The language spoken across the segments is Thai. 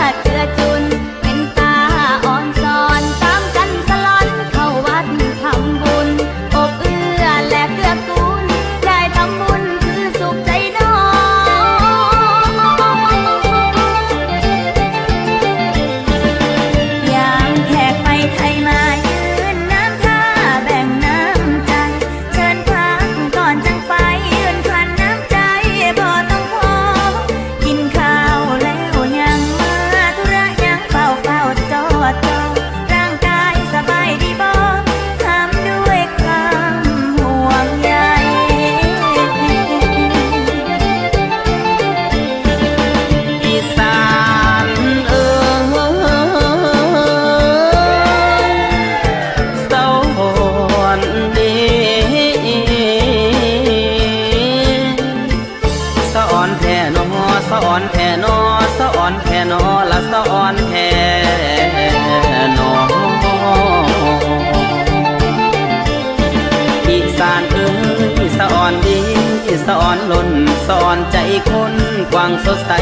Exacto. อนดีสอนล้นสอนใจคนกว้างสดใส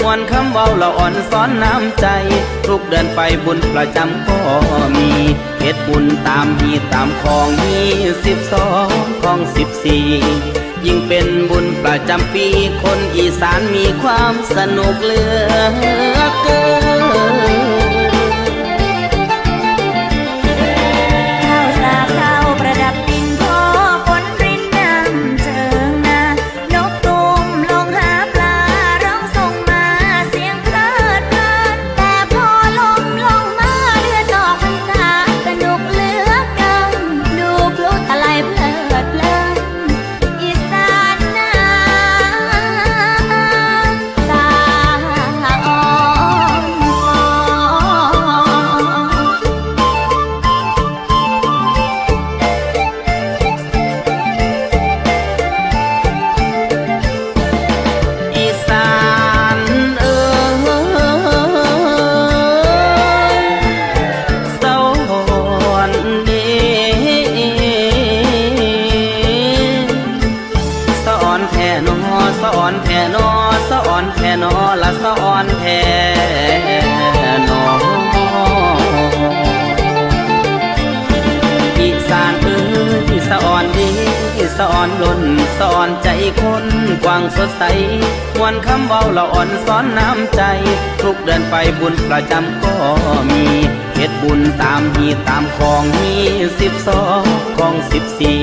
มวนคำเว้าละอ่อนสอนน้ำใจ ทุกเดือนไปบุญประจำก็มีเฮ็ดบุญตามฮีตามของมีสิบสองของสิบสี่ยิ่งเป็นบุญประจำปี คนอีสานมีความสนุกเหลือเกิน ละสอนแท่นออีสานเอ้ยสะอ่อนดีสะอ่อนล้นสะอ่อนใจคนกว้างสดใสมวนคำเว้าละอ่อนสอนน้ำใจ ทุกเดือนไปบุญประจำก็มีเฮ็ดบุญตามฮีตามของมีสิบสองของสิบสี่